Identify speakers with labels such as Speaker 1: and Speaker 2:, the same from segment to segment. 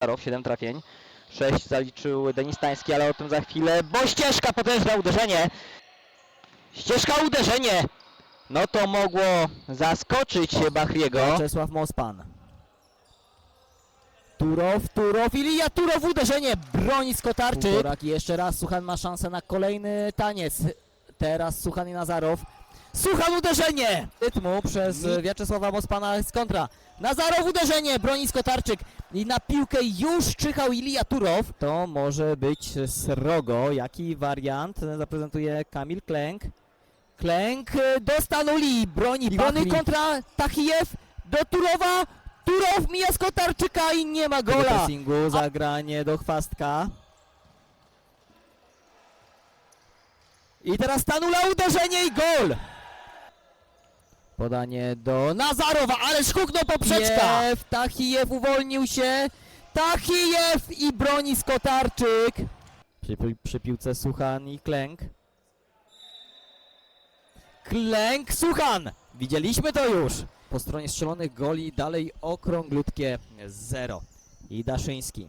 Speaker 1: Nazarow, 7 trafień. 6 zaliczył Denis Tański, ale o tym za chwilę, bo ścieżka potężne uderzenie. Ścieżka uderzenie. No to mogło zaskoczyć Bachriego.
Speaker 2: Czesław Mospan. Turow, Turow, Ilija Turow, uderzenie, broni Skotarczyk. Półtorak jeszcze raz Suchan ma szansę na kolejny taniec. Teraz Suchan i Nazarow. Suchan uderzenie! Rytmu przez
Speaker 1: Mi-
Speaker 2: Wiaczesława Mospana z kontra. Nazarow uderzenie, broni Skotarczyk. I na piłkę już czyhał Ilija Turow. To może być srogo. Jaki wariant zaprezentuje Kamil Klęk? Klęk e, do Stanuli, broni brony kontra Tachijew do Turowa. Turow mija Skotarczyka i nie ma gola. pressingu, zagranie do Chwastka. I teraz Stanula uderzenie i gol. Podanie do Nazarowa, ale huknął poprzeczka. Tachijew, Tachijew uwolnił się. Tachijew i broni Skotarczyk. Przy, pi- przy piłce Suchan i Klęk. Klęk Suchan! Widzieliśmy to już! Po stronie strzelonych goli dalej okrąglutkie zero. I Daszyński.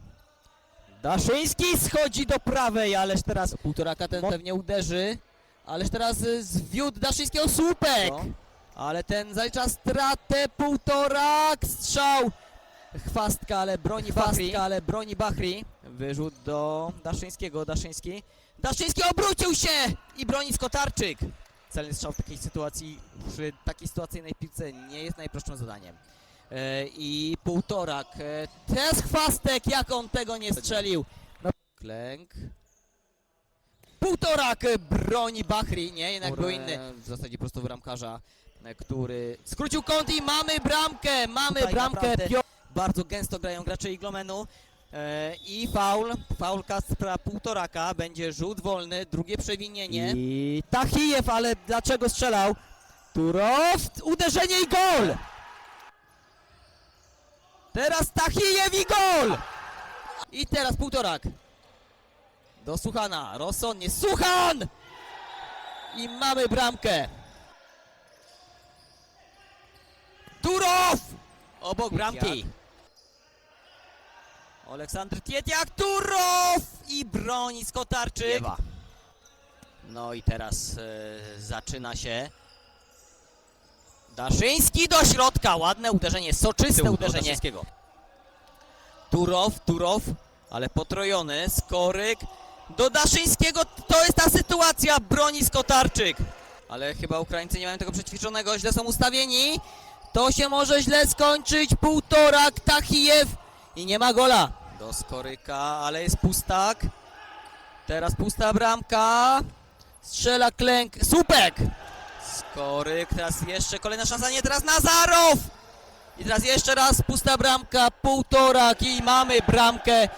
Speaker 2: Daszyński schodzi do prawej, ależ teraz półtoraka ten pewnie uderzy. Ależ teraz y, zwiódł Daszyńskiego słupek! Ale ten zalicza stratę półtorak, strzał! Chwastka, ale broni Chwastka, ale broni Bachri. Wyrzut do Daszyńskiego, Daszyński. Daszyński obrócił się i broni Skotarczyk. Celny strzał w takiej sytuacji, przy takiej sytuacyjnej piłce nie jest najprostszym zadaniem. E, I półtorak. E, teraz chwastek, jak on tego nie strzelił. No, klęk. Półtorak broni Bachri, nie, jednak był inny. W zasadzie prosto bramkarza, e, który skrócił kąt i mamy bramkę, mamy
Speaker 3: Tutaj
Speaker 2: bramkę. Pio- bardzo gęsto grają gracze Iglomenu. E, I faul, faul Kaspra półtoraka, będzie rzut wolny, drugie przewinienie. I Tachijew, ale dlaczego strzelał? Turow, uderzenie i gol! Teraz Tachijew i gol! I teraz półtorak. Do Suchana, rozsądnie, Suchan! I mamy bramkę. Obok bramki. Aleksander Tietiak, Turow! I broni Skotarczyk. No i teraz e, zaczyna się. Daszyński do środka, ładne uderzenie, soczyste
Speaker 3: Tył do
Speaker 2: uderzenie. Turow, Turow, ale potrojony, Skoryk. Do Daszyńskiego, to jest ta sytuacja, broni Skotarczyk. Ale chyba Ukraińcy nie mają tego przećwiczonego, źle są ustawieni. To się może źle skończyć, półtorak, Tachijew i nie ma gola. Do Skoryka, ale jest pustak. Teraz pusta bramka. Strzela klęk, słupek. Skoryk, teraz jeszcze kolejna szansa, nie teraz Nazarow. I teraz jeszcze raz pusta bramka, półtorak i mamy bramkę.